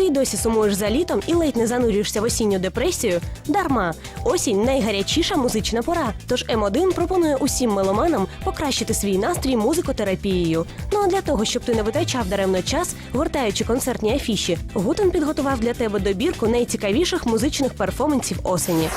ти досі сумуєш за літом і ледь не занурюєшся в осінню депресію, дарма. Осінь найгарячіша музична пора. Тож М1 пропонує усім меломанам покращити свій настрій музикотерапією. Ну а для того, щоб ти не витрачав даремно час, гортаючи концертні афіші, Гутен підготував для тебе добірку найцікавіших музичних перформансів осені.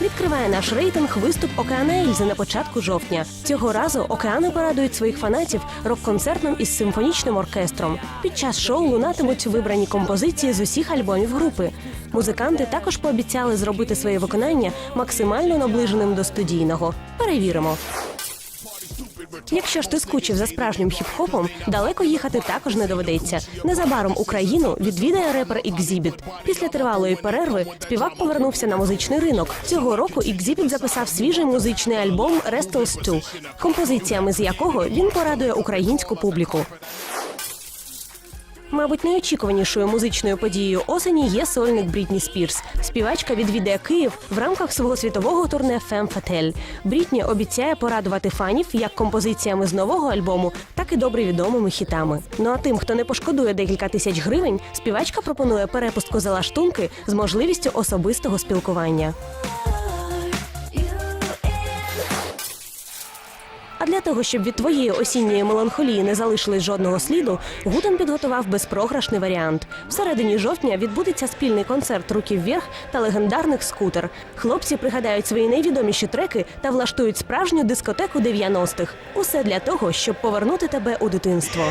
Відкриває наш рейтинг виступ Океана Ельзи на початку жовтня. Цього разу океани порадують своїх фанатів рок-концертом із симфонічним оркестром. Під час шоу лунатимуть вибрані композиції з усіх альбомів групи. Музиканти також пообіцяли зробити своє виконання максимально наближеним до студійного. Перевіримо. Якщо ж ти скучив за справжнім хіп-хопом, далеко їхати також не доведеться. Незабаром Україну відвідає репер Ікзібіт. Після тривалої перерви співак повернувся на музичний ринок. Цього року Ікзібіт записав свіжий музичний альбом «Restless 2, композиціями з якого він порадує українську публіку. Мабуть, найочікуванішою музичною подією осені є сольник Брітні Спірс. Співачка відвідає Київ в рамках свого світового турне Фем Фатель. Брітні обіцяє порадувати фанів як композиціями з нового альбому, так і добре відомими хітами. Ну а тим, хто не пошкодує декілька тисяч гривень, співачка пропонує перепустку за лаштунки з можливістю особистого спілкування. Для того, щоб від твоєї осінньої меланхолії не залишилось жодного сліду, Гутен підготував безпрограшний варіант. Всередині жовтня відбудеться спільний концерт Руків вверх та легендарних скутер. Хлопці пригадають свої найвідоміші треки та влаштують справжню дискотеку 90-х. Усе для того, щоб повернути тебе у дитинство.